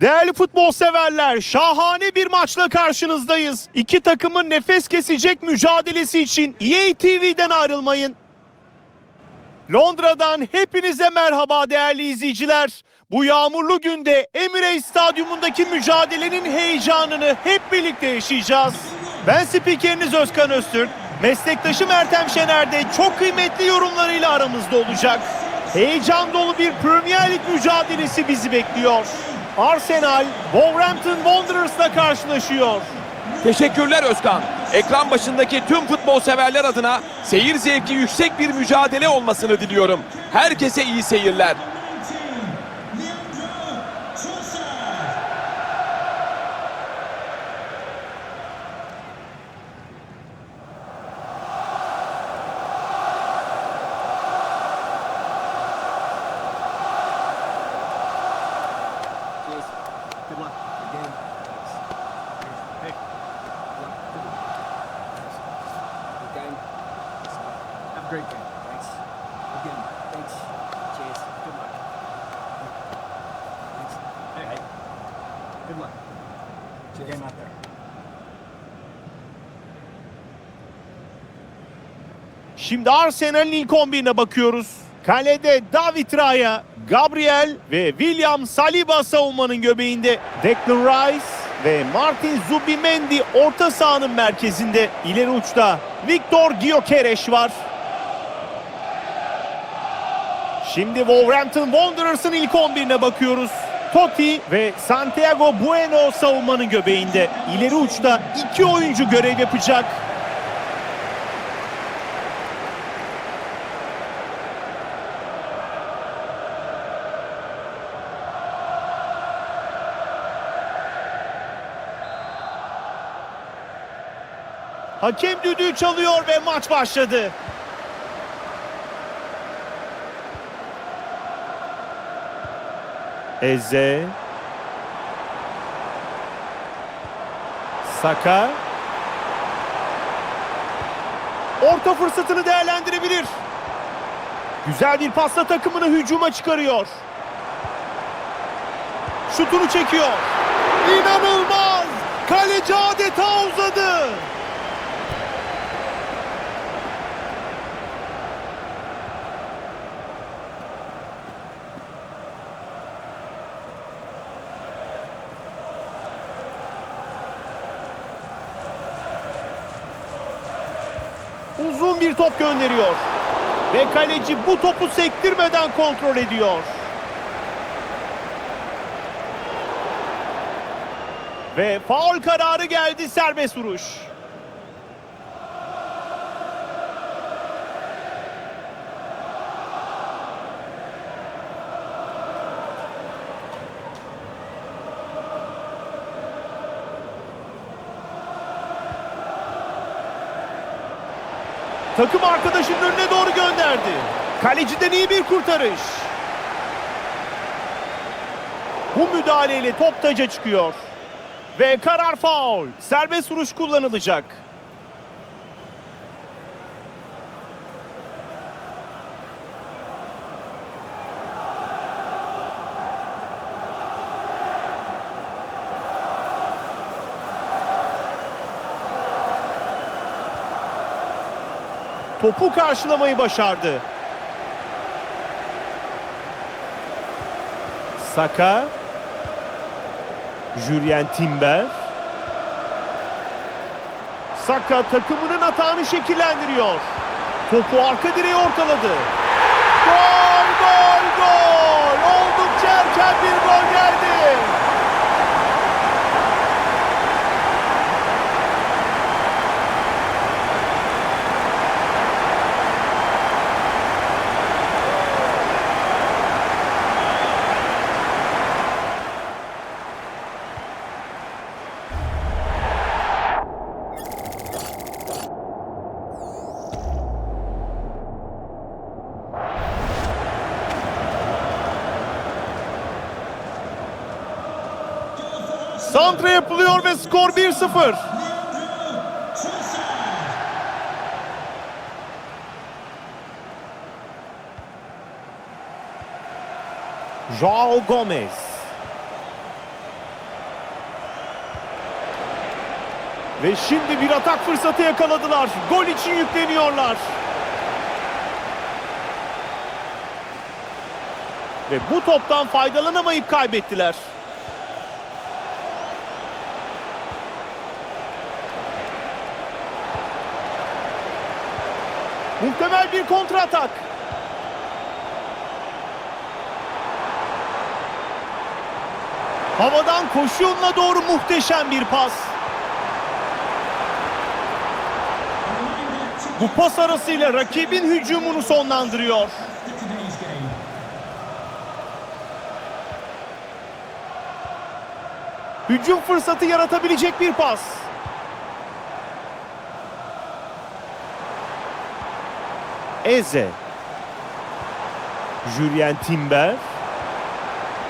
Değerli futbol severler, şahane bir maçla karşınızdayız. İki takımın nefes kesecek mücadelesi için EA TV'den ayrılmayın. Londra'dan hepinize merhaba değerli izleyiciler. Bu yağmurlu günde Emirates Stadyumundaki mücadelenin heyecanını hep birlikte yaşayacağız. Ben spikeriniz Özkan Öztürk. Meslektaşım Ertem Şener de çok kıymetli yorumlarıyla aramızda olacak. Heyecan dolu bir Premier Lig mücadelesi bizi bekliyor. Arsenal, Wolverhampton Wanderers'la karşılaşıyor. Teşekkürler Özkan. Ekran başındaki tüm futbol severler adına seyir zevki yüksek bir mücadele olmasını diliyorum. Herkese iyi seyirler. Cheers. Good luck. Good game. Hey. Good luck. Good luck. Good game. Have a great game. Thanks. Good game. Thanks. Cheers. Good luck. Thanks. Hey. hey. Good luck. Good game out there. Şimdi Arsenal'in ilk 11'ine bakıyoruz. Kalede David Raya, Gabriel ve William Saliba savunmanın göbeğinde. Declan Rice ve Martin Zubimendi orta sahanın merkezinde. İleri uçta Victor Gyökeres var. Şimdi Wolverhampton Wanderers'ın ilk 11'ine bakıyoruz. Totti ve Santiago Bueno savunmanın göbeğinde. İleri uçta iki oyuncu görev yapacak. Hakem düdüğü çalıyor ve maç başladı. Eze. Saka. Orta fırsatını değerlendirebilir. Güzel bir pasla takımını hücuma çıkarıyor. Şutunu çekiyor. İnanılmaz! Kaleci adeta uzadı. Bir top gönderiyor. Ve kaleci bu topu sektirmeden kontrol ediyor. Ve faul kararı geldi serbest vuruş. Takım arkadaşının önüne doğru gönderdi. Kaleciden iyi bir kurtarış. Bu müdahaleyle top taca çıkıyor. Ve karar faul. Serbest vuruş kullanılacak. Topu karşılamayı başardı. Saka. Julien Timber. Saka takımının atağını şekillendiriyor. Topu arka direğe ortaladı. Gol, gol, gol! Oldukça erken bir gol geldi. Santra yapılıyor ve skor 1-0. João Gomes. Ve şimdi bir atak fırsatı yakaladılar. Gol için yükleniyorlar. Ve bu toptan faydalanamayıp kaybettiler. Muhtemel bir kontra atak. Havadan koşu yoluna doğru muhteşem bir pas. Bu pas arasıyla rakibin hücumunu sonlandırıyor. Hücum fırsatı yaratabilecek bir pas. Eze. Julien Timber.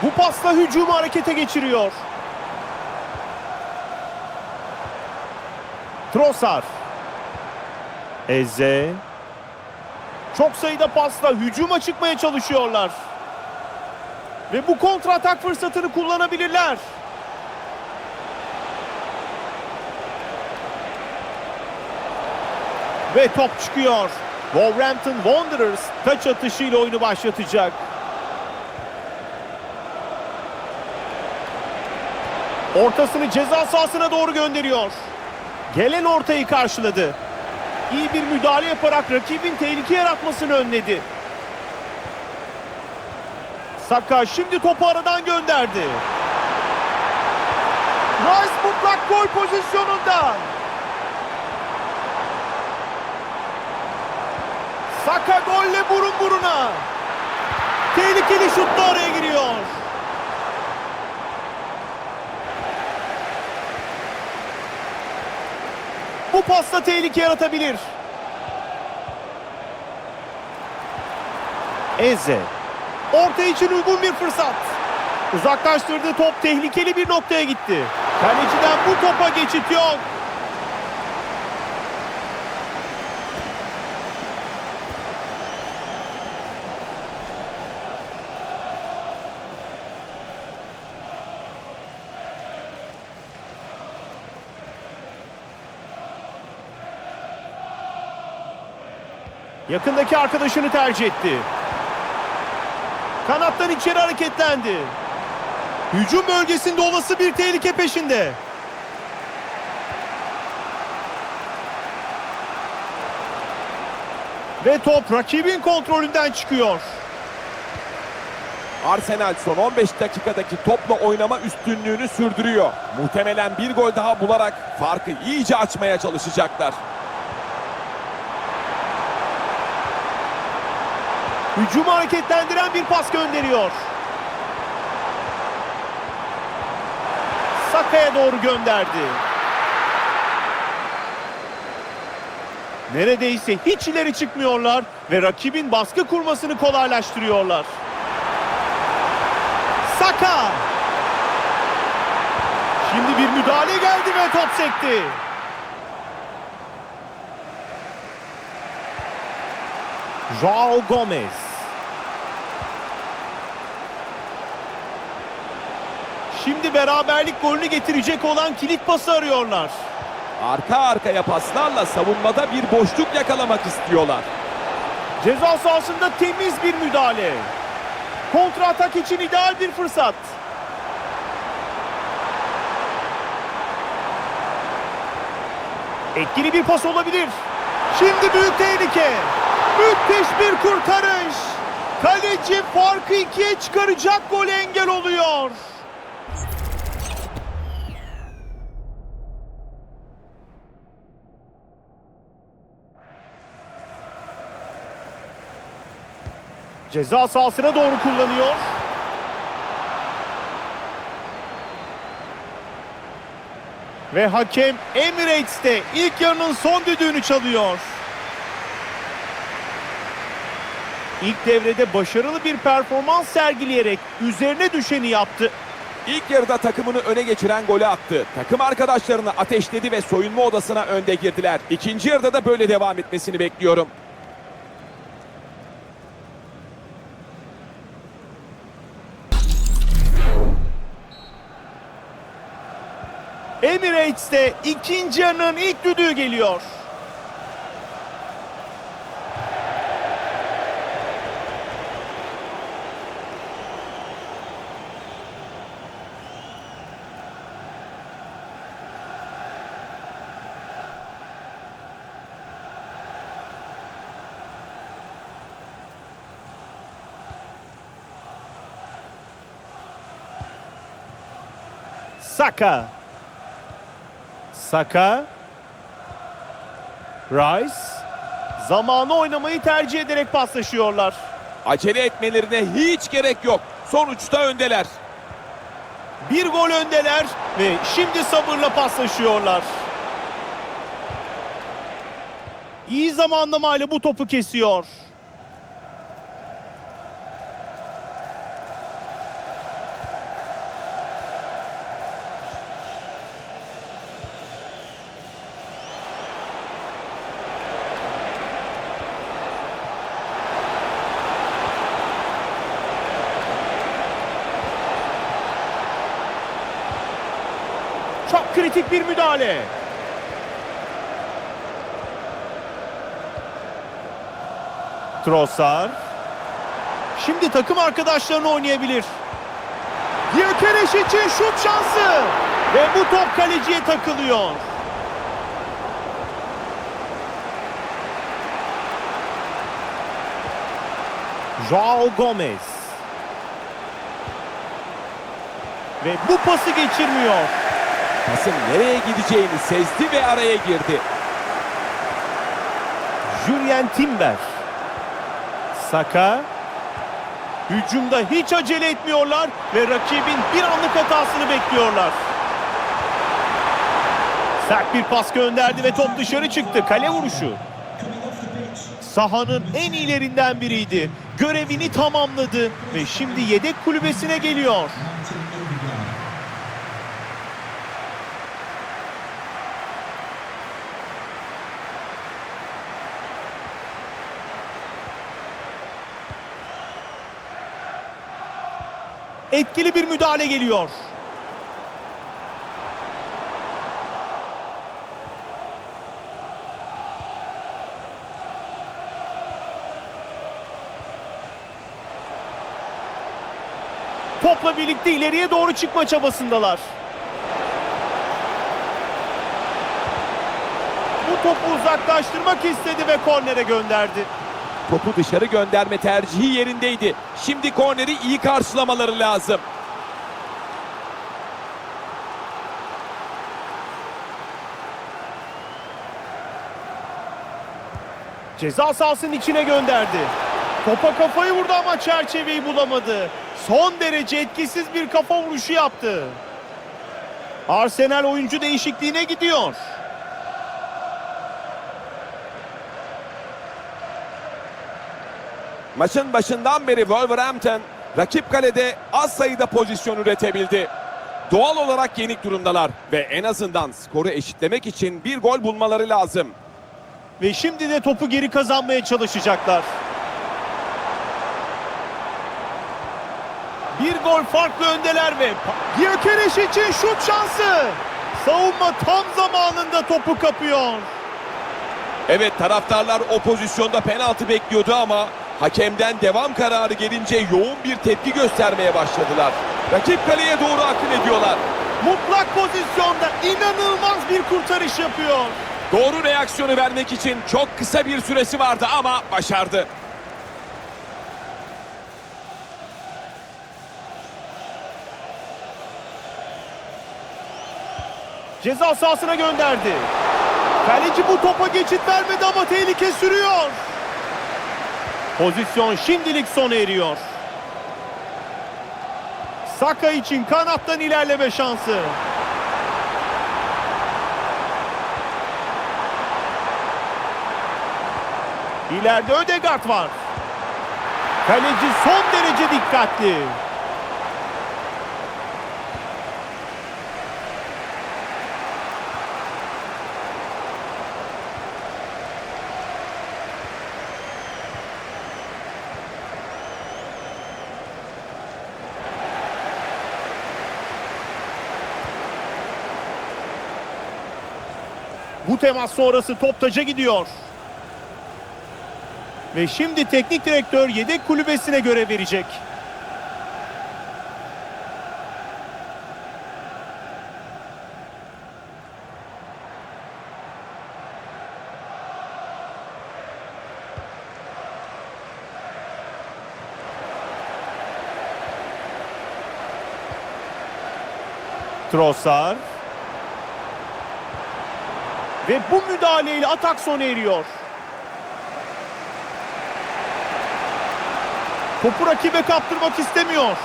Bu pasla hücumu harekete geçiriyor. Trossard. Eze. Çok sayıda pasla hücuma çıkmaya çalışıyorlar. Ve bu kontra atak fırsatını kullanabilirler. Ve top çıkıyor. Wolverhampton Wanderers taç atışıyla oyunu başlatacak. Ortasını ceza sahasına doğru gönderiyor. Gelen ortayı karşıladı. İyi bir müdahale yaparak rakibin tehlike yaratmasını önledi. Saka şimdi topu aradan gönderdi. Rice mutlak gol pozisyonunda. Saka golle burun buruna. Tehlikeli şut da araya giriyor. Bu pasta tehlike yaratabilir. Eze. Orta için uygun bir fırsat. Uzaklaştırdığı top tehlikeli bir noktaya gitti. Kaleciden bu topa geçit yok. Yakındaki arkadaşını tercih etti. Kanattan içeri hareketlendi. Hücum bölgesinde olası bir tehlike peşinde. Ve top rakibin kontrolünden çıkıyor. Arsenal son 15 dakikadaki topla oynama üstünlüğünü sürdürüyor. Muhtemelen bir gol daha bularak farkı iyice açmaya çalışacaklar. Hücumu hareketlendiren bir pas gönderiyor. Saka'ya doğru gönderdi. Neredeyse hiç ileri çıkmıyorlar ve rakibin baskı kurmasını kolaylaştırıyorlar. Saka! Şimdi bir müdahale geldi ve top sekti. Joao Gomez. Şimdi beraberlik golünü getirecek olan kilit pası arıyorlar. Arka arkaya paslarla savunmada bir boşluk yakalamak istiyorlar. Ceza sahasında temiz bir müdahale. Kontra atak için ideal bir fırsat. Etkili bir pas olabilir. Şimdi büyük tehlike. Müthiş bir kurtarış. Kaleci farkı ikiye çıkaracak gol engel oluyor. Ceza sahasına doğru kullanıyor. Ve hakem Emirates'te ilk yarının son düdüğünü çalıyor. İlk devrede başarılı bir performans sergileyerek üzerine düşeni yaptı. İlk yarıda takımını öne geçiren golü attı. Takım arkadaşlarını ateşledi ve soyunma odasına önde girdiler. İkinci yarıda da böyle devam etmesini bekliyorum. Emirates'te ikinci yarının ilk düdüğü geliyor. Saka. Saka. Rice. Zamanı oynamayı tercih ederek paslaşıyorlar. Acele etmelerine hiç gerek yok. Sonuçta öndeler. Bir gol öndeler ve şimdi sabırla paslaşıyorlar. İyi zamanlamayla bu topu kesiyor. Kritik bir müdahale. Trossard. Şimdi takım arkadaşlarını oynayabilir. Gyökeres için şut şansı. Ve bu top kaleciye takılıyor. Joao Gomez. Ve bu pası geçirmiyor. Pasın nereye gideceğini sezdi ve araya girdi. Julien Timber. Saka. Hücumda hiç acele etmiyorlar ve rakibin bir anlık hatasını bekliyorlar. Sert bir pas gönderdi ve top dışarı çıktı. Kale vuruşu. Sahanın en iyilerinden biriydi. Görevini tamamladı ve şimdi yedek kulübesine geliyor. Etkili bir müdahale geliyor. Topla birlikte ileriye doğru çıkma çabasındalar. Bu topu uzaklaştırmak istedi ve kornere gönderdi. Topu dışarı gönderme tercihi yerindeydi. Şimdi korneri iyi karşılamaları lazım. Ceza sahasının içine gönderdi. Topa kafayı vurdu ama çerçeveyi bulamadı. Son derece etkisiz bir kafa vuruşu yaptı. Arsenal oyuncu değişikliğine gidiyor. Maçın başından beri Wolverhampton rakip kalede az sayıda pozisyon üretebildi. Doğal olarak yenik durumdalar ve en azından skoru eşitlemek için bir gol bulmaları lazım. Ve şimdi de topu geri kazanmaya çalışacaklar. Bir gol farklı öndeler ve Gyökeres için şut şansı. Savunma tam zamanında topu kapıyor. Evet taraftarlar o pozisyonda penaltı bekliyordu ama hakemden devam kararı gelince yoğun bir tepki göstermeye başladılar. Rakip kaleye doğru akın ediyorlar. Mutlak pozisyonda inanılmaz bir kurtarış yapıyor. Doğru reaksiyonu vermek için çok kısa bir süresi vardı ama başardı. Ceza sahasına gönderdi. Kaleci bu topa geçit vermedi ama tehlike sürüyor. Pozisyon şimdilik sona eriyor. Saka için kanattan ilerleme şansı. İleride Ödegaard var. Kaleci son derece dikkatli. Bu temas sonrası top taca gidiyor. Ve şimdi teknik direktör yedek kulübesine görev verecek. Trossard. Ve bu müdahaleyle atak sona eriyor. Topu rakibe kaptırmak istemiyor.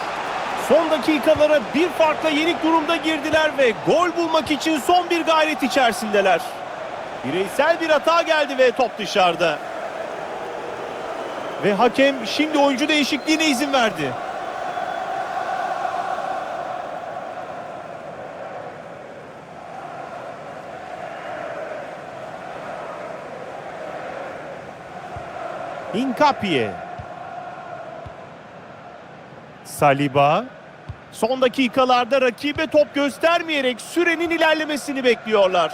Son dakikalara bir farkla yenik durumda girdiler ve gol bulmak için son bir gayret içerisindeler. Bireysel bir hata geldi ve top dışarıda. Ve hakem şimdi oyuncu değişikliğine izin verdi. Hinkapie. Saliba. Son dakikalarda rakibe top göstermeyerek sürenin ilerlemesini bekliyorlar.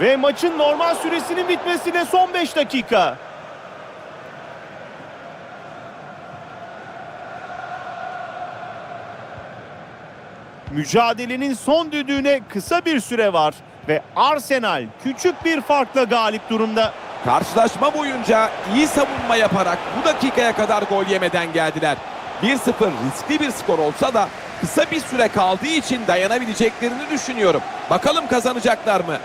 Ve maçın normal süresinin bitmesine son 5 dakika. Mücadelenin son düdüğüne kısa bir süre var ve Arsenal küçük bir farkla galip durumda. Karşılaşma boyunca iyi savunma yaparak bu dakikaya kadar gol yemeden geldiler. 1-0 riskli bir skor olsa da kısa bir süre kaldığı için dayanabileceklerini düşünüyorum. Bakalım kazanacaklar mı?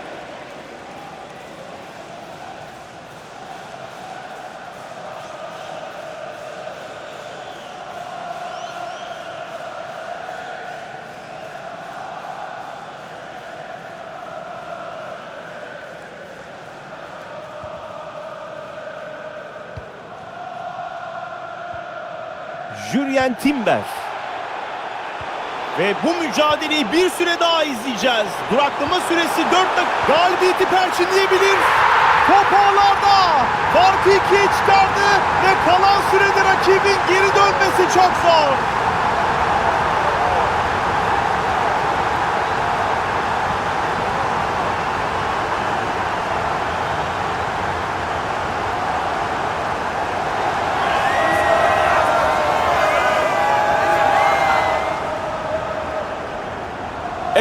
Jurien Timber. Ve bu mücadeleyi bir süre daha izleyeceğiz. Duraklama süresi 4 dakika. Galibiyeti perçinleyebilir. Top ağlarda. Farkı ikiye çıkardı ve kalan sürede rakibin geri dönmesi çok zor.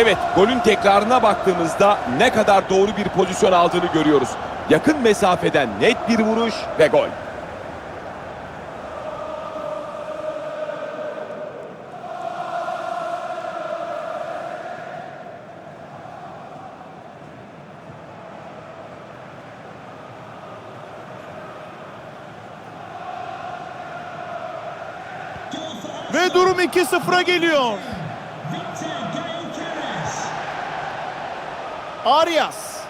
Evet, golün tekrarına baktığımızda ne kadar doğru bir pozisyon aldığını görüyoruz. Yakın mesafeden net bir vuruş ve gol. Ve durum 2-0'a geliyor. Arias.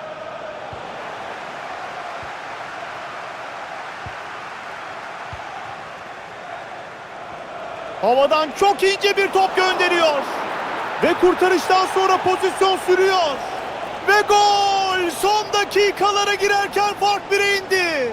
Havadan çok ince bir top gönderiyor. Ve kurtarıştan sonra pozisyon sürüyor. Ve gol! Son dakikalara girerken fark 1'e indi.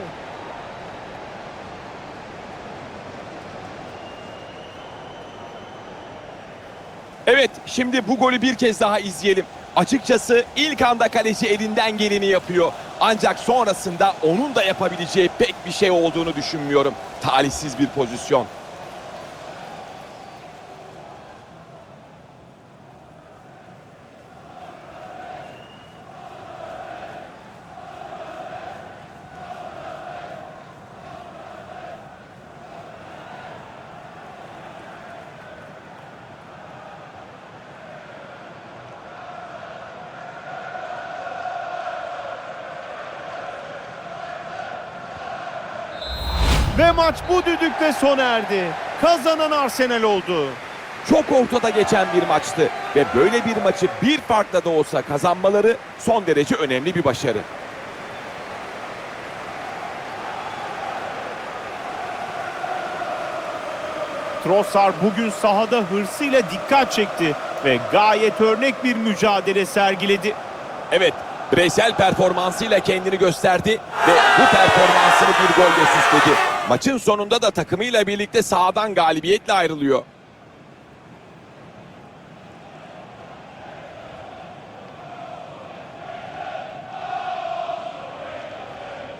Evet, şimdi bu golü bir kez daha izleyelim. Açıkçası ilk anda kaleci elinden geleni yapıyor. Ancak sonrasında onun da yapabileceği pek bir şey olduğunu düşünmüyorum. Talihsiz bir pozisyon. Maç bu düdükle sona erdi. Kazanan Arsenal oldu. Çok ortada geçen bir maçtı ve böyle bir maçı bir farkla da olsa kazanmaları son derece önemli bir başarı. Trossard bugün sahada hırsıyla dikkat çekti ve gayet örnek bir mücadele sergiledi. Evet, bireysel performansıyla kendini gösterdi ve bu performansını bir golle süsledi. Maçın sonunda da takımıyla birlikte sahadan galibiyetle ayrılıyor.